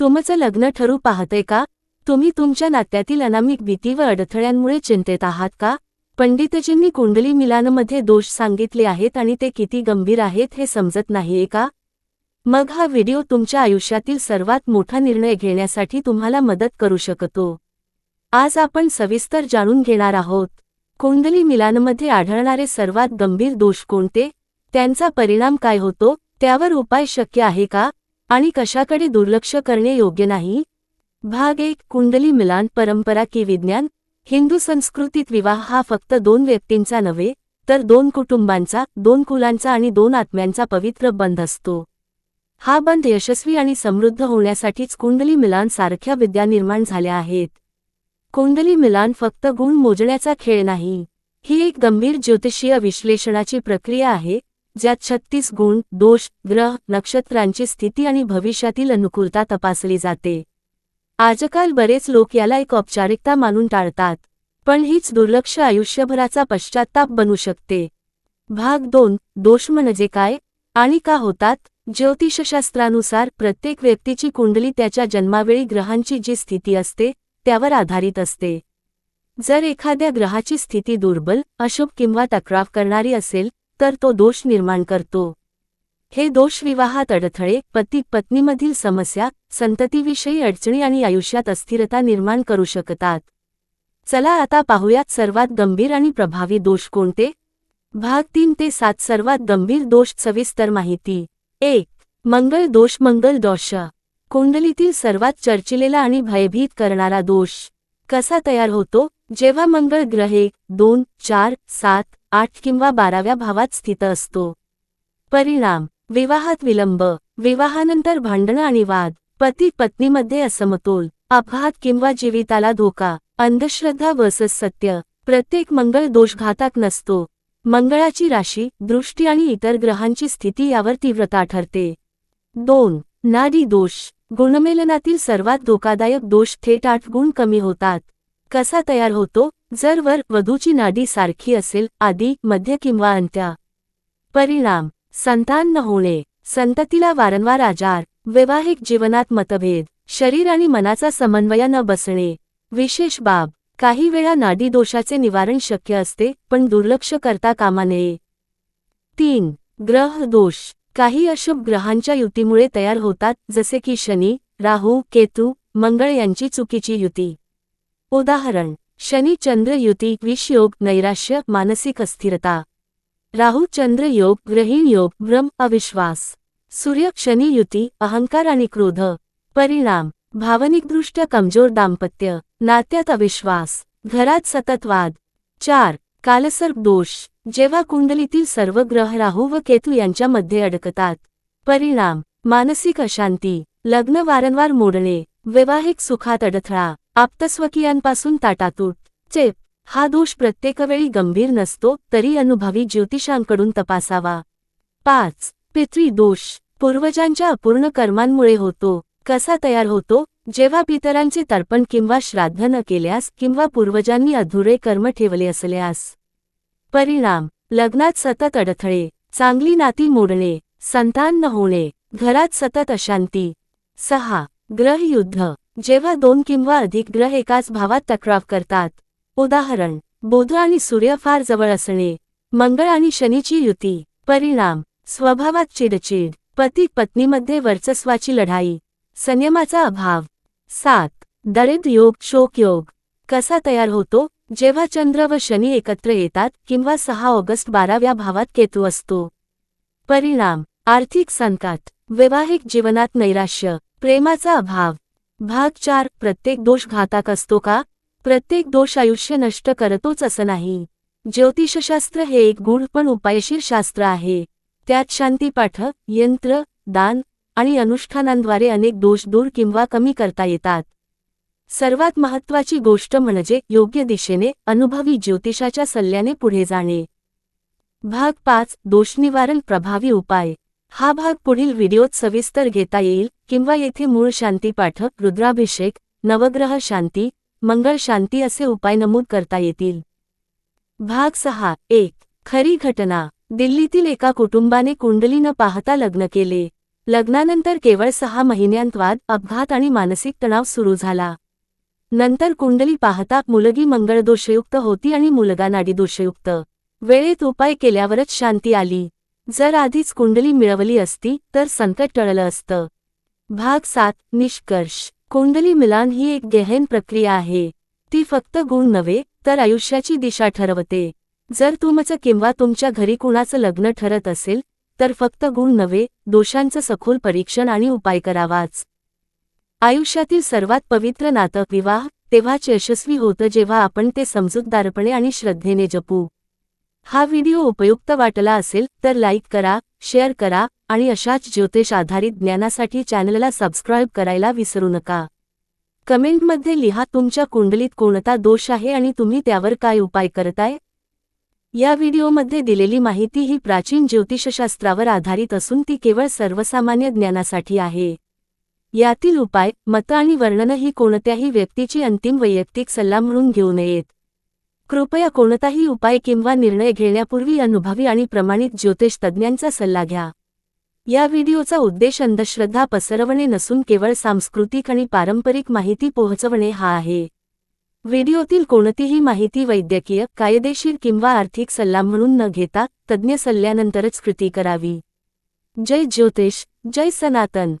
तुमचं लग्न ठरू पाहते का? तुम्ही तुमच्या नात्यातील अनामिक भीती व अडथळ्यांमुळे चिंतेत आहात का? पंडितजींनी कुंडली मिलानमध्ये दोष सांगितले आहेत आणि ते किती गंभीर आहेत हे समजत नाहीये का? मग हा व्हिडिओ तुमच्या आयुष्यातील सर्वात मोठा निर्णय घेण्यासाठी तुम्हाला मदत करू शकतो. आज आपण सविस्तर जाणून घेणार आहोत. कुंडली मिलानमध्ये आढळणारे सर्वात गंभीर दोष कोणते? त्यांचा परिणाम काय होतो? त्यावर उपाय शक्य आहे का? आणि कशाकडे दुर्लक्ष करणे योग्य नाही? भाग एक कुंडली मिलान परंपरा की विज्ञान हिंदू संस्कृतीत विवाह हा फक्त दोन व्यक्तींचा नव्हे तर दोन कुटुंबांचा दोन कुलांचा आणि दोन आत्म्यांचा पवित्र बंध असतो. हा बंध यशस्वी आणि समृद्ध होण्यासाठीच कुंडली मिलान सारख्या विद्या निर्माण झाल्या आहेत. कुंडली मिलान फक्त गुण मोजण्याचा खेळ नाही. ही एक गंभीर ज्योतिषीय विश्लेषणाची प्रक्रिया आहे ज्यात छत्तीस गुण दोष ग्रह नक्षत्रांची स्थिती आणि भविष्यातील अनुकूलता तपासली जाते. आजकाल बरेच लोक याला एक औपचारिकता मानून टाळतात पण हीच दुर्लक्ष आयुष्यभराचा पश्चाताप बनू शकते. भाग दोन दोष म्हणजे काय आणि का होतात? ज्योतिषशास्त्रानुसार प्रत्येक व्यक्तीची कुंडली त्याच्या जन्मावेळी ग्रहांची जी स्थिती असते त्यावर आधारित असते. जर एखाद्या ग्रहाची स्थिती दुर्बल अशुभ किंवा तक्रार करणारी असेल तर तो दोष निर्माण करतो. हे दोष विवाहात अडथळे पती पत्नीमधील समस्या संततीविषयी अडचणी आणि आयुष्यात अस्थिरता निर्माण करू शकतात. चला आता पाहूयात सर्वात गंभीर आणि प्रभावी दोष कोणते? भाग तीन ते सात सर्वात गंभीर दोष सविस्तर माहिती. एक मंगल दोष मंगल दोष. कुंडलीतील सर्वात चर्चिलेला आणि भयभीत करणारा दोष. कसा तयार होतो? जेव्हा मंगळ ग्रह एक दोन चार सात आठ किंवा बाराव्या भावात स्थित असतो. परिणाम विवाहात विलंब विवाहानंतर भांडणं आणि वाद पती पत्नीमध्ये असमतोल अपघात किंवा जीविताला धोका अंधश्रद्धा वर्सेस सत्य प्रत्येक मंगळ दोषघातात नसतो. मंगळाची राशी दृष्टी आणि इतर ग्रहांची स्थिती यावर तीव्रता ठरते दोन नाडी दोष गुणमेलनातील सर्वात धोकादायक दोष थेट आठ गुण कमी होतात. कसा तयार होतो? जर वर वधूची नाडी सारखी असेल आधी मध्य किंवा अंत्या. परिणाम. संतान न होणे. संततीला वारंवार आजार वैवाहिक जीवनात मतभेद शरीर आणि मनाचा समन्वय न बसणे. विशेष बाब. काही वेळा नाडी दोषाचे निवारण शक्य असते पण दुर्लक्ष करता कामा नये. तीन. ग्रह दोष. काही अशुभ ग्रहांच्या युतीमुळे तयार होतात जसे की शनी राहू केतू मंगळ यांची चुकीची युती. उदाहरण शनी चंद्र युती विषयोग नैराश्य मानसिक अस्थिरता. राहू चंद्र योग ग्रहीण योग भ्रम अविश्वास. सूर्य शनी युती अहंकार आणि क्रोध. परिणाम भावनिकदृष्ट्या कमजोर दाम्पत्य. नात्यात अविश्वास. घरात सतत वाद चार कालसर्प दोष. जेव्हा कुंडलीतील सर्व ग्रह राहू व केतू यांच्यामध्ये अडकतात. परिणाम मानसिक अशांती. लग्न वारंवार मोडणे. वैवाहिक सुखात अडथळा. आप्तस्वकीयांपासून ताटातूट चेप. हा दोष प्रत्येकवेळी गंभीर नसतो तरी अनुभवी ज्योतिषांकडून तपासावा. पाच. पितृ दोष. पूर्वजांच्या अपूर्ण कर्मांमुळे होतो. कसा तयार होतो? जेव्हा पितरांचे तर्पण किंवा श्राद्ध न केल्यास किंवा पूर्वजांनी अधुरे कर्म ठेवले असल्यास. परिणाम. लग्नात सतत अडथळे. चांगली नाती मोडणे. संतान न होणे. घरात सतत अशांती. सहा. ग्रहयुद्ध. जेव्हा दोन किंवा अधिक ग्रह एकाच भावात तक्रार करतात उदाहरण बुध आणि सूर्य फार जवळ असणे मंगळ आणि शनीची युती परिणाम स्वभावात चिडचिड पती पत्नीमध्ये वर्चस्वाची लढाई संयमाचा अभाव सात दरिद्र योग शोक योग कसा तयार होतो जेव्हा चंद्र व शनी एकत्र येतात किंवा सहा ऑगस्ट बाराव्या भावात केतू असतो. परिणाम आर्थिक संकट वैवाहिक जीवनात नैराश्य प्रेमाचा अभाव भाग चार प्रत्येक दोष घातक असतो का? प्रत्येक दोष आयुष्य नष्ट करतोच असं नाही. ज्योतिषशास्त्र हे एक गूढ पण उपायशीर शास्त्र आहे. त्यात शांतीपाठ यंत्र दान आणि अनुष्ठानांद्वारे अनेक दोष दूर किंवा कमी करता येतात. सर्वात महत्वाची गोष्ट म्हणजे योग्य दिशेने अनुभवी ज्योतिषाच्या सल्ल्याने पुढे जाणे. भाग पाच दोषनिवारण प्रभावी उपाय. हा भाग पुढील व्हिडिओत सविस्तर घेता येईल. किंवा येथे मूळ शांतीपाठ रुद्राभिषेक नवग्रह शांती मंगळ शांती असे उपाय नमूद करता येतील. भाग सहा. एक. खरी घटना. दिल्लीतील एका कुटुंबाने कुंडली न पाहता लग्न केले. लग्नानंतर केवळ सहा महिन्यांत वाद अपघात आणि मानसिक तणाव सुरू झाला. नंतर कुंडली पाहता मुलगी मंगळ दोषयुक्त होती आणि मुलगा नाडी दोषयुक्त. वेळेत उपाय केल्यावरच शांती आली. जर आधीच कुंडली मिळवली असती तर संकट टळलं असतं. भाग सात निष्कर्ष. कुंडली मिलान ही एक गहन प्रक्रिया आहे. ती फक्त गुण नव्हे तर आयुष्याची दिशा ठरवते. जर तुमचं किंवा तुमच्या घरी कुणाचं लग्न ठरत असेल तर फक्त गुण नव्हे दोषांचं सखोल परीक्षण आणि उपाय करावाच. आयुष्यातील सर्वात पवित्र नातं विवाह तेव्हाच यशस्वी होतं जेव्हा आपण ते समजूतदारपणे आणि श्रद्धेने जपू. हा व्हिडिओ उपयुक्त वाटला असेल तर लाईक करा शेअर करा आणि अशाच ज्योतिष आधारित ज्ञानासाठी चॅनलला सबस्क्राईब करायला विसरू नका. कमेंटमध्ये लिहा तुमच्या कुंडलीत कोणता दोष आहे आणि तुम्ही त्यावर काय उपाय करताय? या व्हिडिओमध्ये दिलेली माहिती ही प्राचीन ज्योतिषशास्त्रावर आधारित असून ती केवळ सर्वसामान्य ज्ञानासाठी आहे. यातील उपाय मत आणि वर्णन ही कोणत्याही व्यक्तीची अंतिम वैयक्तिक सल्ला म्हणून घेऊ नयेत. कृपया कोणताही उपाय किंवा निर्णय घेण्यापूर्वी अनुभवी आणि प्रमाणित ज्योतिष तज्ज्ञांचा सल्ला घ्या. या व्हिडिओचा उद्देश अंधश्रद्धा पसरवणे नसून केवळ सांस्कृतिक आणि पारंपरिक माहिती पोहोचवणे हा आहे. व्हिडिओतील कोणतीही माहिती वैद्यकीय कायदेशीर किंवा आर्थिक सल्ला म्हणून न घेता तज्ज्ञ सल्ल्यानंतरच कृती करावी. जय ज्योतिष जय सनातन.